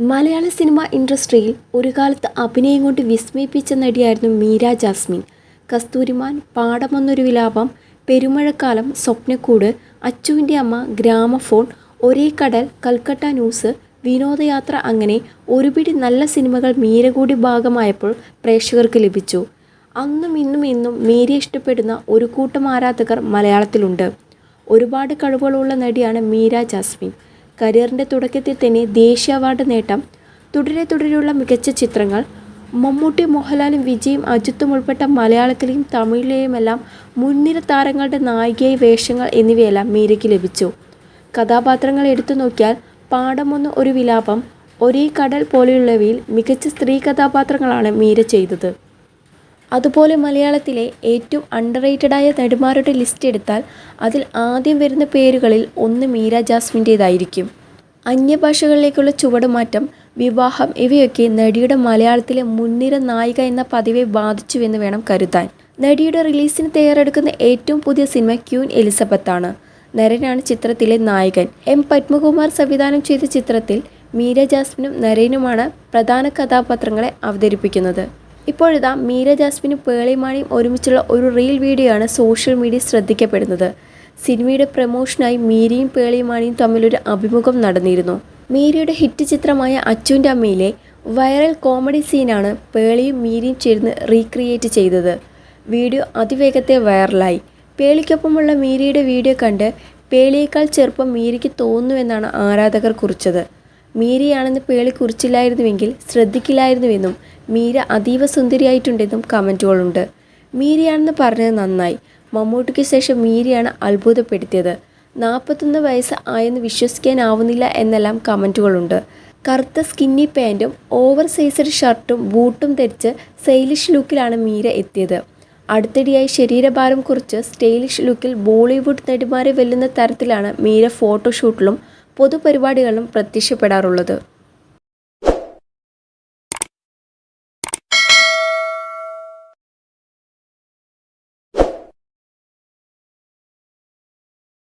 മലയാള cinema ഇൻഡസ്ട്രിയിൽ ഒരു കാലത്ത് അഭിനയം കൊണ്ട് വിസ്മയിപ്പിച്ച നടിയായിരുന്നു മീര ജാസ്മിൻ. കസ്തൂരിമാൻ പാടമെന്നൊരു വിലാപം പെരുമഴക്കാലം സ്വപ്നക്കൂട് അച്ചുവിന്റെ അമ്മ ഗ്രാമഫോൺ ഒരേ കടൽ കൽക്കട്ട ന്യൂസ് വിനോദയാത്ര അങ്ങനെ ഒരുപിടി നല്ല സിനിമകൾ മീര കൂടി ഭാഗമായപ്പോൾ പ്രേക്ഷകർക്ക് ലഭിച്ചു. അന്നും ഇന്നും ഇന്നും മീര ഇഷ്ടപ്പെടുന്ന ഒരു കൂട്ടം ആരാധകർ മലയാളത്തിലുണ്ട്. ഒരുപാട് കഴിവുകളുള്ള നടിയാണ് മീര ജാസ്മിൻ. കരിയറിന്റെ തുടക്കത്തിൽ തന്നെ ദേശീയ അവാർഡ് നേട്ടം തുടരെ തുടരെയുള്ള മികച്ച ചിത്രങ്ങൾ മമ്മൂട്ടി മോഹൻലാലും വിജയും അജിത്തും ഉൾപ്പെട്ട മലയാളത്തിലെയും തമിഴിലെയുമെല്ലാം മുൻനിര താരങ്ങളുടെ നായികയായി വേഷങ്ങൾ എന്നിവയെല്ലാം മീരയ്ക്ക് ലഭിച്ചു. കഥാപാത്രങ്ങൾ എടുത്തു നോക്കിയാൽ പാടമൊന്ന് ഒരു വിലാപം ഒരേ കടൽ പോലെയുള്ളവയിൽ മികച്ച സ്ത്രീ കഥാപാത്രങ്ങളാണ് മീര ചെയ്തത്. അതുപോലെ മലയാളത്തിലെ ഏറ്റവും അണ്ടർറേറ്റഡായ നടിമാരുടെ ലിസ്റ്റ് എടുത്താൽ അതിൽ ആദ്യം വരുന്ന പേരുകളിൽ ഒന്ന് മീര ജാസ്മിന്റേതായിരിക്കും. അന്യഭാഷകളിലേക്കുള്ള ചുവടുമാറ്റം വിവാഹം ഇവയൊക്കെ നടിയുടെ മലയാളത്തിലെ മുൻനിര നായിക എന്ന പതിവെ ബാധിച്ചുവെന്ന് വേണം കരുതാൻ. നടിയുടെ റിലീസിന് തയ്യാറെടുക്കുന്ന ഏറ്റവും പുതിയ സിനിമ ക്യൂൻ എലിസബത്താണ് നരനാണ് ചിത്രത്തിലെ നായകൻ. എം പത്മകുമാർ സംവിധാനം ചെയ്ത ചിത്രത്തിൽ മീര ജാസ്മിനും നരേനുമാണ് പ്രധാന കഥാപാത്രങ്ങളെ അവതരിപ്പിക്കുന്നത്. ഇപ്പോഴിതാ മീര ജാസ്മിനും പേളിമാണിയും ഒരുമിച്ചുള്ള ഒരു റീൽ വീഡിയോ ആണ് സോഷ്യൽ മീഡിയ ശ്രദ്ധിക്കപ്പെടുന്നത്. സിനിമയുടെ പ്രമോഷനായി മീരയും പേളിമാണിയും തമ്മിലൊരു അഭിമുഖം നടന്നിരുന്നു. മീരയുടെ ഹിറ്റ് ചിത്രമായ അച്ചുന്റെ അമ്മയിലെ വൈറൽ കോമഡി സീനാണ് പേളിയും മീരയും ചേർന്ന് റീക്രിയേറ്റ് ചെയ്തത്. വീഡിയോ അതിവേഗത്തെ വൈറലായി. പേളിക്കൊപ്പമുള്ള മീരയുടെ വീഡിയോ കണ്ട് പേളിയേക്കാൾ ചെറുപ്പം മീരയ്ക്ക് തോന്നുന്നുവെന്നാണ് ആരാധകർ കുറിച്ചത്. മീരയാണെന്ന് പേളി കുറിച്ചില്ലായിരുന്നുവെങ്കിൽ ശ്രദ്ധിക്കില്ലായിരുന്നുവെന്നും മീര അതീവ സുന്ദരിയായിട്ടുണ്ടെന്നും കമന്റുകളുണ്ട് മീരയാണെന്ന് പറഞ്ഞത് നന്നായി. മമ്മൂട്ടിക്ക് ശേഷം മീരയാണ് അത്ഭുതപ്പെടുത്തിയത്. നാൽപ്പത്തൊന്ന് വയസ്സ് ആയെന്ന് വിശ്വസിക്കാനാവുന്നില്ല എന്നെല്ലാം കമന്റുകളുണ്ട് കറുത്ത സ്കിന്നി പാന്റും ഓവർ സൈസഡ് ഷർട്ടും ബൂട്ടും ധരിച്ച് സ്റ്റൈലിഷ് ലുക്കിലാണ് മീര എത്തിയത്. അടുത്തിടെയായി ശരീരഭാരം കുറിച്ച് സ്റ്റൈലിഷ് ലുക്കിൽ ബോളിവുഡ് നടിമാരെ വെല്ലുന്ന തരത്തിലാണ് മീര ഫോട്ടോഷൂട്ടിലും പൊതുപരിപാടികളിലും പ്രത്യക്ഷപ്പെടാറുള്ളത്.